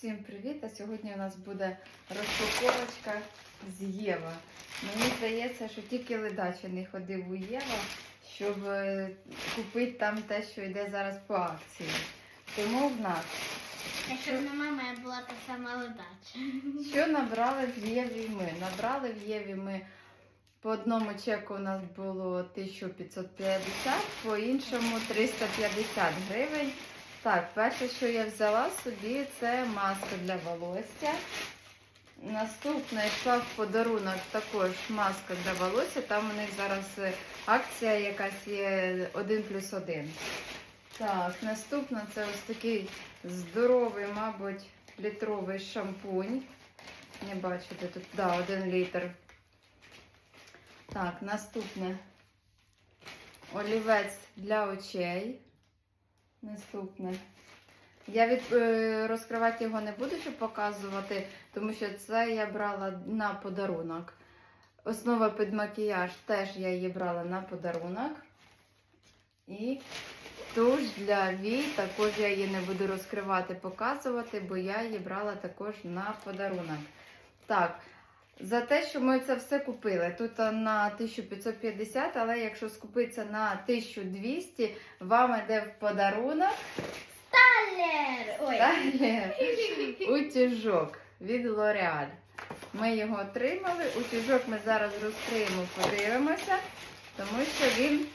Всім привіт! А сьогодні у нас буде розпаковочка з Єва. Мені здається, що тільки ледача не ходив у Єва, щоб е, купити там те, що йде зараз по акції. Тому в нас, Якщо б не мама, була та сама ледача. що набрали в Єві ми? Набрали в Єві ми по одному чеку у нас було 1550, по іншому 350 гривень. Так, перше, що я взяла собі, це маска для волосся. Наступна йшла в подарунок також маска для волосся. Там у них зараз е, акція якась є 1 плюс 1. Так, наступна це ось такий здоровий, мабуть, літровий шампунь. Не бачу, де тут, да, 1 літр. Так, наступне олівець для очей. Наступне. Я від, е, розкривати його не буду, щоб показувати, тому що це я брала на подарунок. Основа під макіяж теж я її брала на подарунок. І туш для вій, також я її не буду розкривати, показувати, бо я її брала також на подарунок. Так, за те, що ми це все купили. Тут на 1550, але якщо скупитися на 1200, вам йде в подарунок Талер! Ой, Далі утюжок від L'Oreal. Ми його отримали. Утюжок ми зараз розкриємо, подивимося, тому що він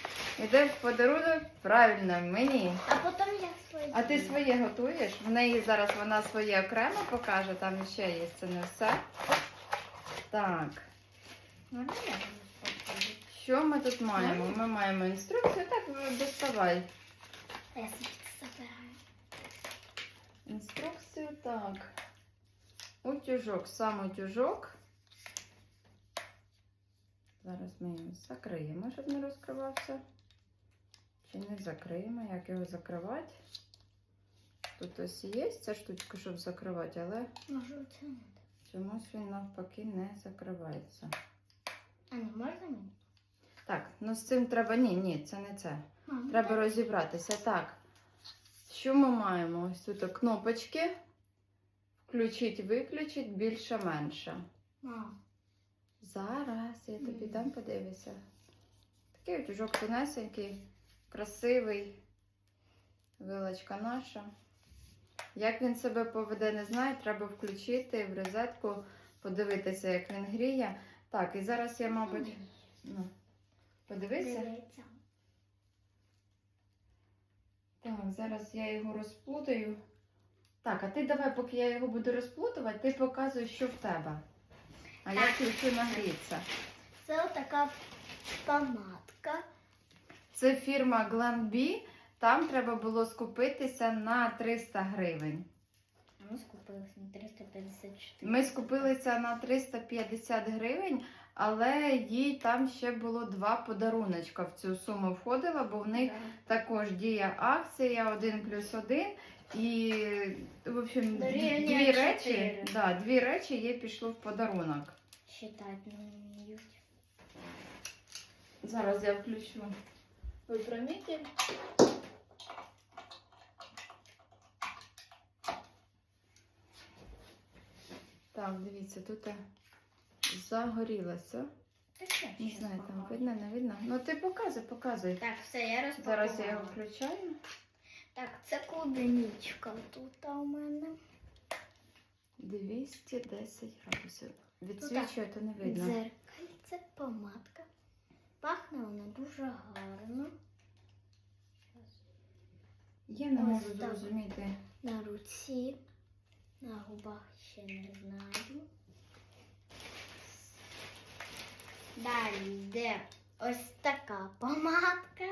йде в подарунок правильно мені. а потім я свої. А ти своє готуєш? В неї зараз вона своє окремо покаже, там ще є це не все. Так, що ми тут маємо? Ми маємо інструкцію. Так, доставай. А Я собі забираю. Інструкцію так. Утюжок, сам утюжок. Зараз ми його закриємо, щоб не розкривався. Чи не закриємо, як його закривати? Тут ось є ця штучка, щоб закривати, але Можу оцінити. Чомусь він навпаки не закривається. А не можна мені? Так, ну з цим треба. Ні, ні, це не це. Мам, Треба розібратися. Так. Що ми маємо? Ось тут кнопочки. Включить, виключить, більше, менше. Мам, Зараз я тобі дам подивися. Такий утюжок тонесенький, красивий. Вилочка наша. Як він себе поведе, не знаю. Треба включити в розетку, подивитися, як він гріє. Так, і зараз я, мабуть, ну, подивися. Так, зараз я його розплутаю. Так, а ти давай, поки я його буду розплутувати, ти показуй, що в тебе. А я включу нагріться. Це отака помадка. Це фірма Glambi. Там треба було скупитися на 300 гривень. Ми скупилися на 354. Ми скупилися на 350 гривень, але їй там ще було два подаруночка в цю суму входила, бо в них також діє акція 1 плюс 1. І, в общем, Дорівнює дві речі, чотири. да, дві речі їй пішло в подарунок. Считати не вміють. Зараз я включу випромітель. Так, дивіться, тут загорілося. Не знаю, там видно, не видно. Ну ти показуй, показуй. Так, все, я розпакувала. Зараз я його включаю. Так, це клубничка тут у мене. 210 градусів. Відсвічує, то не видно. Дзеркальце, помадка. Пахне вона дуже гарно. Я не Ось можу так. зрозуміти. На руці, на губах ще не знаю. Далі йде ось така помадка.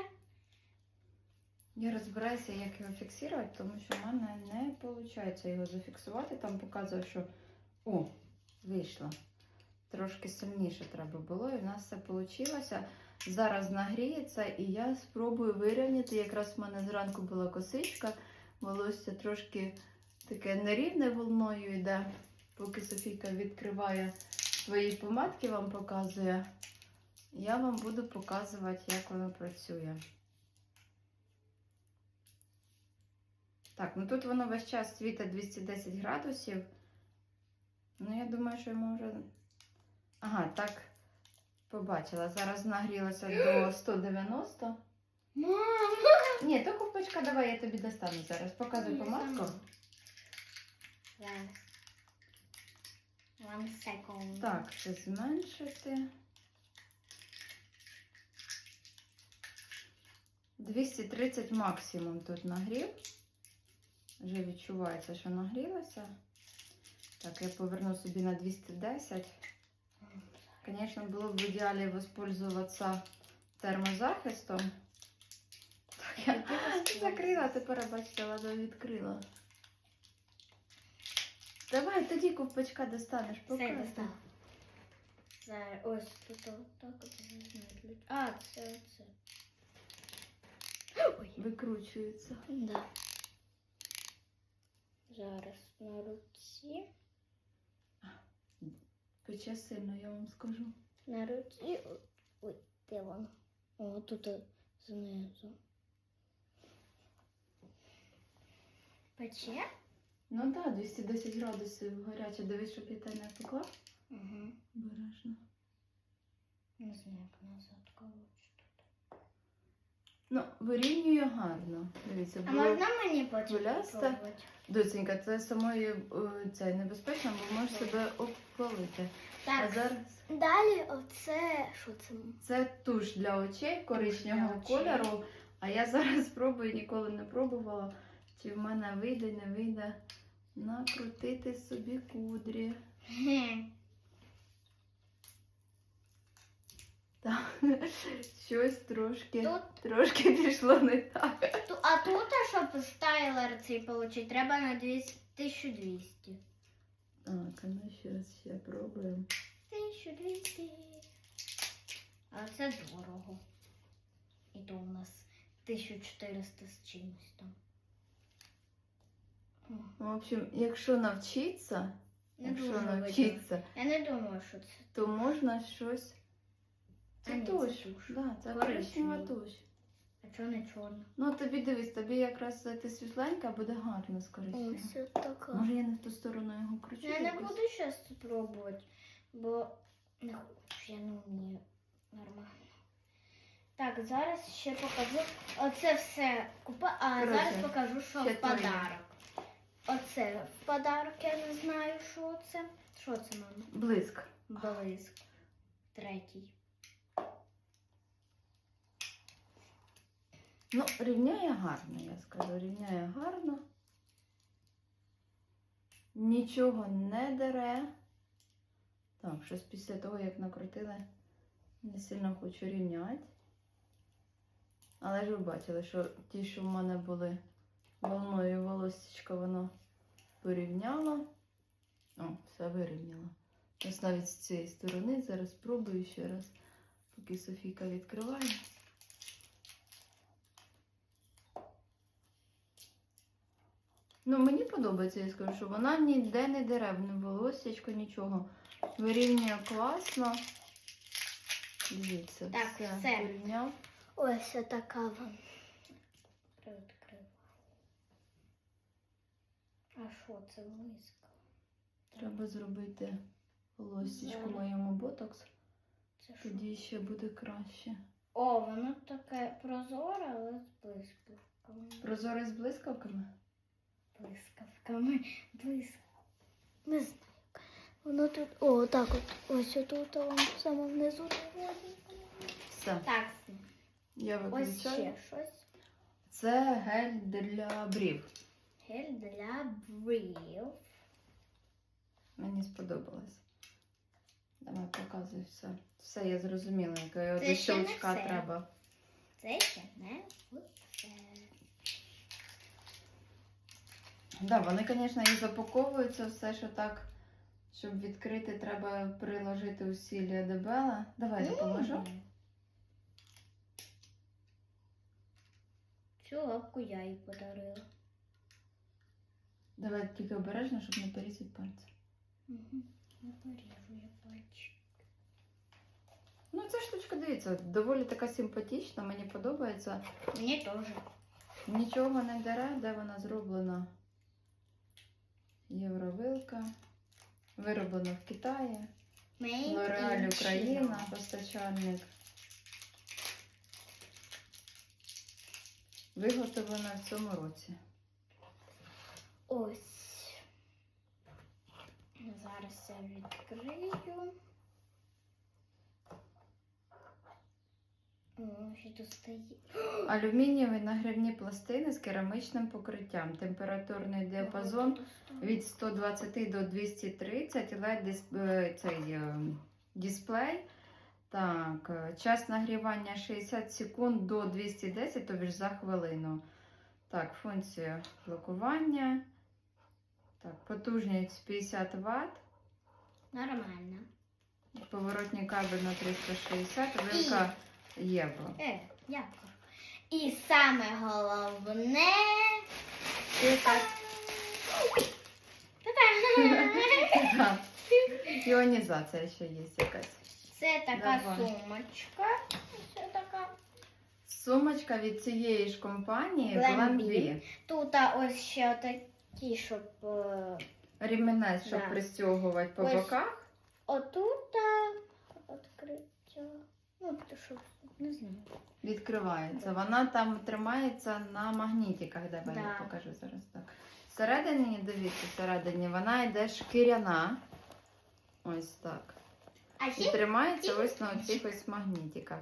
Я розбираюся, як його фіксувати, тому що в мене не виходить його зафіксувати. Там показує, що о, вийшло. Трошки сильніше треба було, і в нас все вийшло. Зараз нагріється, і я спробую вирівняти. Якраз в мене зранку була косичка, волосся трошки таке нерівне волною йде, поки Софійка відкриває свої помадки, вам показує. Я вам буду показувати, як воно працює. Так, ну тут воно весь час світить 210 градусів. Ну, я думаю, що йому вже. Ага, так. Побачила. Зараз нагрілося до 190. Мама! Ні, то ковпачка давай я тобі достану зараз. Показуй помадку. Так, це зменшити. 230 максимум тут нагрів. Вже відчувається, що нагрілося. Так, я поверну собі на 210. Звісно, було б в ідеалі воспользуватися термозахистом. Так, я закрила, тепер бачите, ладно відкрила. Давай тоді ковпачка достанеш, Все, показуй. достав. Зараз ось тут так от візьмуть. А, це оце. Ой. Викручується. Да. Зараз на руці. Пече сильно, я вам скажу. На руці. Ой, де воно? О, тут знизу. Пече? Ну так, да, 210 градусів гаряче. Дивись, щоб я тебе не пекла. Угу. Бережно. Не знаю, як назад тут. Ну, вирівнює гарно. Дивіться, А було... можна мені гулясте? попробувати? Доценька, це самої е, це небезпечно, бо можеш себе обпалити. А Так, зараз далі оце, що це? це туш для очей коричневого для очей. кольору. А я зараз спробую, ніколи не пробувала, чи в мене вийде, не вийде накрутити собі кудрі. Так, щось трошки, Тут, трошки пішло не так. ту- а тут, а щоб стайлер цей получить, треба на 200 1200. Так, а ну зараз ще пробуємо. 1200. А це дорого. І то у нас 1400 з чимось там. В общем, якщо навчитися, Не якщо дуже видно. навчитися, Я не думаю, що це. то можна щось. Це туш. Да, це коричнева туш. А чого не чорно? Ну тобі дивись, тобі якраз ти світленька буде гарно з коричневим. Ось така. Може я не в ту сторону його кручу? Я не якось? буду зараз пробувати, бо не хочу, я не вмію нормально. Так, зараз ще покажу. Оце все купа. А Коротше, зараз покажу, що ще в подарок. Оце в подарок, я не знаю, що це. Що це, мама? Блиск. Блиск. Третій. Ну, рівняє гарно, я скажу. Рівняє гарно. Нічого не дере. Так, щось після того, як накрутили, не сильно хочу рівняти. Але ж ви бачили, що ті, що в мене були волною волосечка, воно порівняло. О, все вирівняло. Ось навіть з цієї сторони зараз спробую ще раз, поки Софійка відкриває. Ну, мені подобається, я скажу, що вона ніде не деревне волосечко, нічого. Вирівнює класно. Дивіться, Так, все, все. порівняв. Ось така вам. А що це блиск? Треба зробити волосечку Зараз. моєму ботокс, Це що? тоді ще буде краще. О, воно таке прозоре, але з блискавками. Прозоре з блискавками? Блискавками. Блиск. Не знаю. Воно тут. О, так от. Ось отут, воно в внизу. Все, Так, я ось виключаю. ще щось. Це гель для брів. Гель для брів. Мені сподобалось. Давай показуй все. Все, я зрозуміла, яке його Це до ще не щелчка все. треба. Це ще не все. Да, вони, звісно, і запаковуються все, що так, щоб відкрити, треба приложити усілля дебела. Давай допоможу. Цю лапку я їй подарила. Давай тільки обережно, щоб не порізати пальці. Угу. Не поріжу я пальчик. Ну, ця штучка, дивіться, доволі така симпатична, мені подобається. Мені теж. Нічого не дере, де вона зроблена. Євровилка. Вироблено в Китаї. Лореаль Україна, постачальник. Виготовлена в цьому році. Ось. Зараз я відкрию. О, що тут стоїть. Алюмінієві нагрівні пластини з керамичним покриттям. Температурний діапазон від 120 до 230 LED е, цей е, дисплей. Так, е, час нагрівання 60 секунд до 210, тобі ж за хвилину. Так, функція блокування. Так, потужність 50 Вт. Нормально. Поворотний кабель на 360, вилка євро. Е, дякую. І саме головне. Це іонізація ще є якась. Це така Давай. сумочка. Ось така. Сумочка від цієї ж компанії Glambi. Glambi. Тут а, ось ще такі, щоб е, Ремінець, щоб Да. пристягувати по Ось. боках. отут а, відкриття. Ну, то що, не знаю. Відкривається. Вона там тримається на магнітиках. Давай я Да. покажу зараз так. Всередині, дивіться, всередині вона йде шкіряна. Ось так. А І ще тримається ось на оцих ось магнітиках.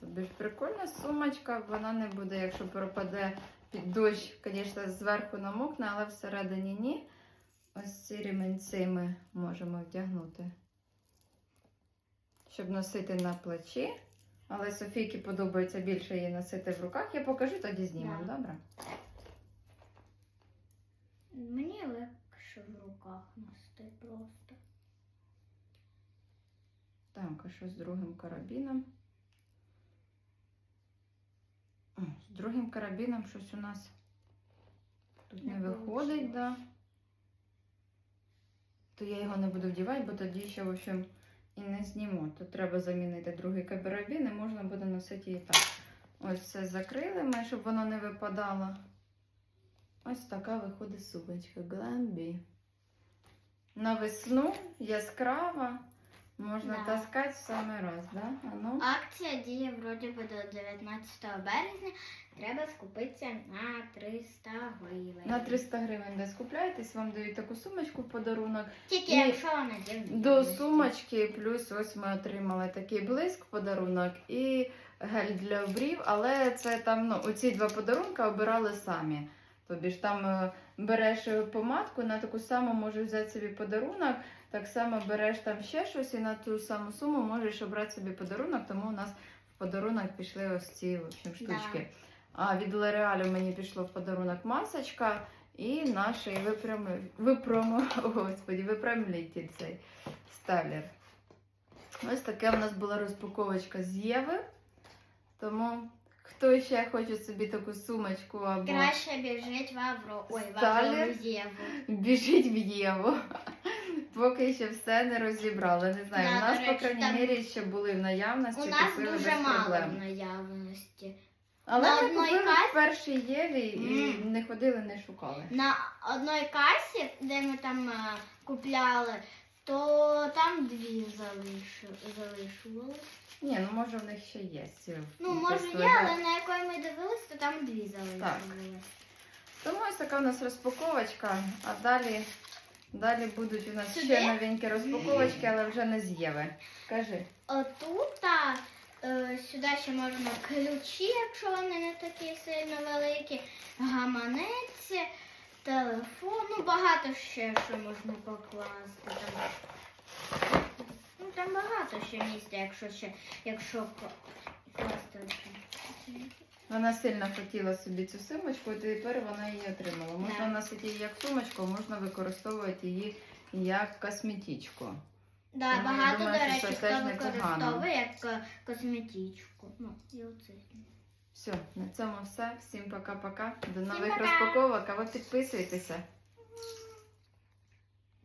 Тобі ж прикольна сумочка, вона не буде, якщо пропаде під дощ, звісно, зверху намокне, але всередині ні. Ось ці ремінці ми можемо вдягнути, щоб носити на плечі. Але Софійки подобається більше її носити в руках. Я покажу, тоді знімемо, Да. добре? Мені легше в руках носити просто. Так, а що з другим карабіном? О, З другим карабіном щось у нас тут не, Не виходить, получилось. да. То я його не буду вдівати, бо тоді ще, в общем, і не зніму. Тут треба замінити другий карабін і можна буде носити її так. Ось це закрили ми, щоб воно не випадало. Ось така виходить сумочка Glambi. На весну яскрава. Можна Да. таскати в самий раз, да? А ну. Акція діє вроді би до 19 березня. Треба скупитися на 300 гривень. На 300 гривень де скупляєтесь, вам дають таку сумочку в подарунок. Тільки І якщо вона. До сумочки, плюс ось ми отримали такий блиск в подарунок і гель для обрів, але це там, ну, оці два подарунки обирали самі. Тобі ж там е, береш е, помадку, на таку саму можеш взяти собі подарунок, так само береш там ще щось і на ту саму суму можеш обрати собі подарунок, тому у нас в подарунок пішли ось ці в общем, штучки. А від L'Oreal мені пішло в подарунок масочка і наш випрями, випромо, о, господі, випрямлитель цей сталер. Ось таке в нас була розпаковочка з Єви. Тому хто ще хоче собі таку сумочку або Краще біжить в Авро. Ой, в. Авро Єву. біжить в Єву. Поки ще все не розібрали. Не знаю, Да, у нас, по крайній там- мірі, ще були в наявності, У нас купили дуже без мало проблем. в наявності. Але На ми купили касі- в першій Єві і Мгм. не ходили, не шукали. На одній касі, де ми там е, купляли, то там дві залишилось. Ні, ну може в них ще є. Ну, може є, але на якої ми дивились, то там дві залишилось. Тому ось така у нас розпаковочка, а далі, далі будуть у нас Сюди? ще новенькі розпаковочки, але вже не з Єви. Кажи. Отут а, е, сюди ще можна ключі, якщо вони не такі сильно великі, гаманець, телефон, ну багато ще що можна покласти. Там, ну, там багато ще місця, якщо ще, якщо класти. Вона сильно хотіла собі цю сумочку, і тепер вона її отримала. Можна Да. носити її як сумочку, можна використовувати її як косметичку. Да, Тому я багато, думаю, до що речі, це хто теж непогано. використовує як е, косметичку. Ну, і оце. Все, на цьому все. Всім пока-пока. До нових пока. розпаковок, а ви підписуйтеся.